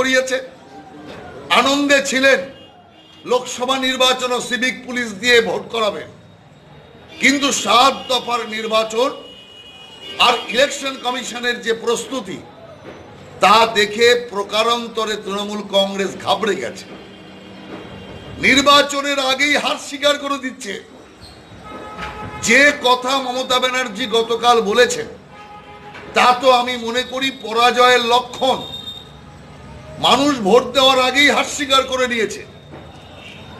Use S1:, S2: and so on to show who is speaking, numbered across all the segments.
S1: করিয়েছে। আনন্দে ছিলেন। লোকসভা নির্বাচন সিভিক পুলিশ দিয়ে ভোট করাবেন কিন্তু সাত দফার নির্বাচন আর ইলেকশন কমিশনের যে প্রস্তুতি, তা দেখে প্রকারান্তরে তৃণমূল কংগ্রেস ঘাবড়ে গেছে। নির্বাচনের আগেই হার স্বীকার করে দিচ্ছে। যে কথা মমতা ব্যানার্জি গতকাল বলেছেন, তা তো আমি মনে করি পরাজয়ের লক্ষণ। মানুষ ভোট দেওয়ার আগেই হার স্বীকার করে নিয়েছে।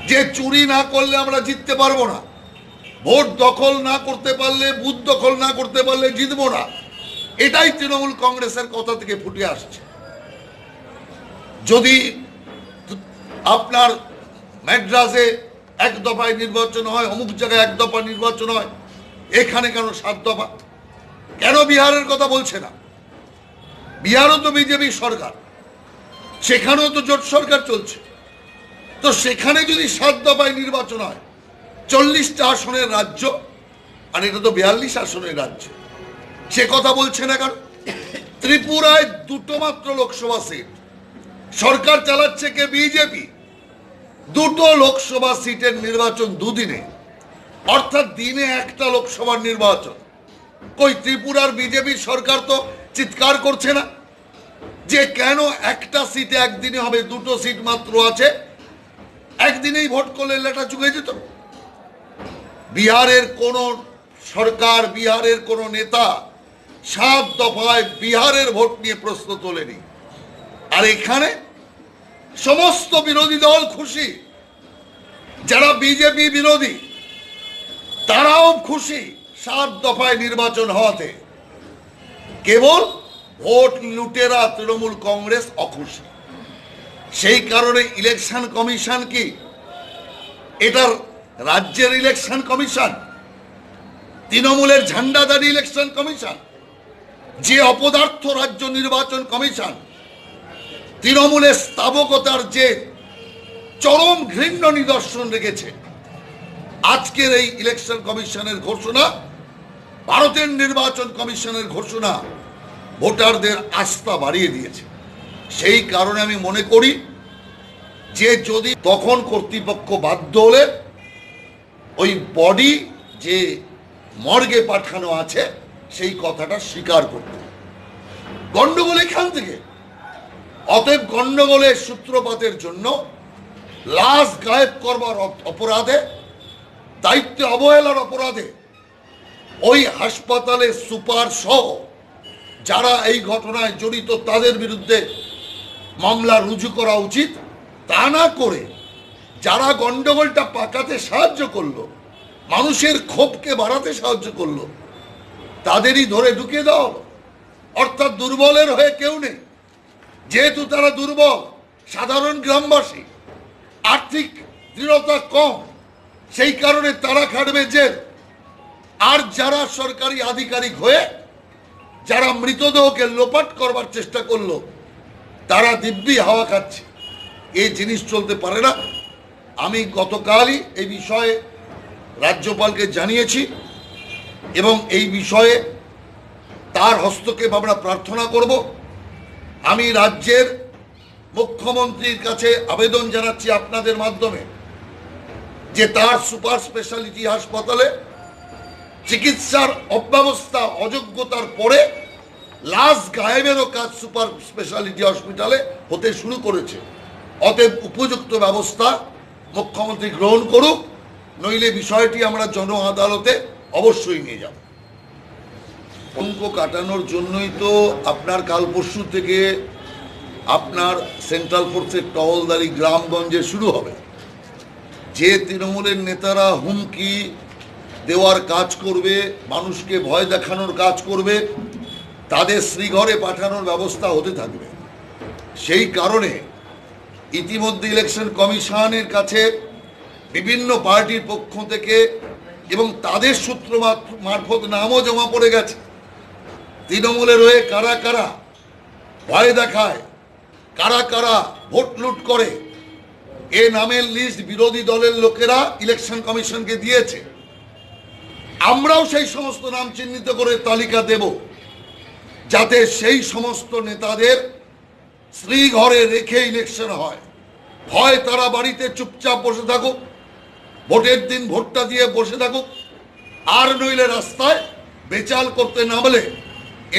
S1: যে চুরি না করলে আমরা জিততে পারব না। ভোট দখল না করতে পারলে, বুথ দখল না করতে পারলে জিতবো না। এটাই তৃণমূল কংগ্রেসের কথা থেকে ফুটে আসছে। যদি আপনার ম্যাড্রাসে এক দফায় নির্বাচন হয়, অমুক জায়গায় এক দফা নির্বাচন হয়, এখানে কেন সাত দফা? কেন বিহারের কথা বলছে না? বিহারও তো বিজেপি সরকার। সেখানেও তো জোট সরকার চলছে। তো সেখানে যদি সাত দফায় নির্বাচন হয়, চল্লিশটা আসনের রাজ্য, আর এটা তো বিয়াল্লিশ আসনের রাজ্য, সে কথা বলছে না কারণ ত্রিপুরায় দুটো মাত্র লোকসভা সিট, সরকার চালাচ্ছে কে বিজেপি? দুটো লোকসভা সিটের নির্বাচন দুদিনে, অর্থাৎ দিনে একটা লোকসভার নির্বাচন। কই ত্রিপুরার বিজেপি সরকার তো চিৎকার করছে না? যে কেন একটা সিটে একদিনে হবে, দুটো সিট মাত্র আছে। একদিনেই ভোট করলে লেটা চুকে যেত। বিহারের কোন সরকার, বিহারের কোন নেতা সাত দফায় বিহারের ভোট নিয়ে প্রশ্ন তোলেনি। আর এখানে সমস্ত বিরোধী দল খুশি। যারা বিজেপি বিরোধী, তারাও খুশি সাত দফায় নির্বাচন হওয়াতে। কেবল ভোট লুটেরা তৃণমূল কংগ্রেস অখুশি। সেই কারণে ইলেকশন কমিশন কি? এটার রাজ্যের ইলেকশন কমিশন? তৃণমূলের ঝান্ডাদারি ইলেকশন কমিশন? যে অপদার্থ রাজ্য নির্বাচন কমিশন? তৃণমূলের স্থাবকতার যে চরম ঘৃণ্য নিদর্শন রেখেছে। আজকের এই ইলেকশন কমিশনের ঘোষণা, ভারতের নির্বাচন কমিশনের ঘোষণা ভোটারদের আস্থা বাড়িয়ে দিয়েছে। সেই কারণে আমি মনে করি যে যদি তখন কর্তৃপক্ষ বাধ্য হলে ওই বডি যে মর্গে পাঠানো আছে, সেই কথাটা স্বীকার করতে। গন্ডগোল এখান থেকে। অতএব গন্ডগোলের সূত্রপাতের জন্য লাশ গায়েব করবার অপ- অপরাধে, দায়িত্বে অবহেলার অপরাধে ওই হাসপাতালে সুপার সহ যারা এই ঘটনায় জড়িত তাদের বিরুদ্ধে মামলা রুজু করা উচিত। তা না করে যারা গন্ডগোলটা পাকাতে সাহায্য করল, মানুষের ক্ষোভকে বাড়াতে সাহায্য করল, তাদেরই ধরে ঢুকিয়ে দেওয়া হলো। অর্থাৎ দুর্বলের হয়ে কেউ নেই। যেহেতু তারা দুর্বল, সাধারণ গ্রামবাসী, আর্থিক দৃঢ়তা কম, সেই কারণে তারা খাটবে জেল। আর যারা সরকারি আধিকারিক হয়ে যারা মৃতদেহকে লোপাট করবার চেষ্টা করল, তারা দিব্যি হাওয়া খাচ্ছে। এই জিনিস চলতে পারে না। আমি গতকালই এই বিষয়ে রাজ্যপালকে জানিয়েছি এবং এই বিষয়ে তার হস্তক্ষেপ আমরা প্রার্থনা করব। আমি রাজ্যের মুখ্যমন্ত্রীর কাছে আবেদন জানাচ্ছি আপনাদের মাধ্যমে যে তার সুপার স্পেশালিটি হাসপাতালে চিকিৎসার অব্যবস্থা, অযোগ্যতার পরে লাশ গায়েবেরও কাজ সুপার স্পেশালিটি হসপিটালে হতে শুরু করেছে। অতএব উপযুক্ত ব্যবস্থা মুখ্যমন্ত্রী গ্রহণ করুক, নইলে বিষয়টি আমরা জন আদালতে অবশ্যই নিয়ে যাব। অঙ্ক কাটানোর জন্যই তো আপনার কাল পরশু থেকে আপনার সেন্ট্রাল ফোর্সের টহলদারি গ্রামগঞ্জে শুরু হবে। যে তৃণমূলের নেতারা হুমকি দেওয়ার কাজ করবে, মানুষকে ভয় দেখানোর কাজ করবে, তাদের শ্রীঘরে পাঠানোর ব্যবস্থা হতে থাকবে। সেই কারণে ইতিমধ্যে ইলেকশন কমিশনের কাছে বিভিন্ন পার্টির পক্ষ থেকে এবং তাদের সূত্র মারফত নামও জমা পড়ে গেছে। তৃণমূলের হয়ে কারা কারা ভয় দেখায়, কারা কারা ভোট লুট করে, এ নামের লিস্ট বিরোধী দলের লোকেরা ইলেকশন কমিশনকে দিয়েছে। আমরাও সেই সমস্ত নাম চিহ্নিত করে তালিকা দেব, যাতে সেই সমস্ত নেতাদের স্ত্রী ঘরে রেখে ইলেকশন হয়। হয় তারা বাড়িতে চুপচাপ বসে থাকুক, ভোটের দিন ভোটটা দিয়ে বসে থাকুক, আর নইলে রাস্তায় বেচাল করতে নামলে,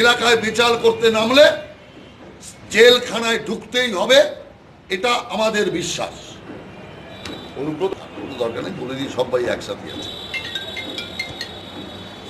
S1: এলাকায় বেচাল করতে নামলে জেলখানায় ঢুকতেই হবে, এটা আমাদের বিশ্বাস। অনুব্রত দরকার নেই, বলে দিয়ে সবাই একসাথে আছে।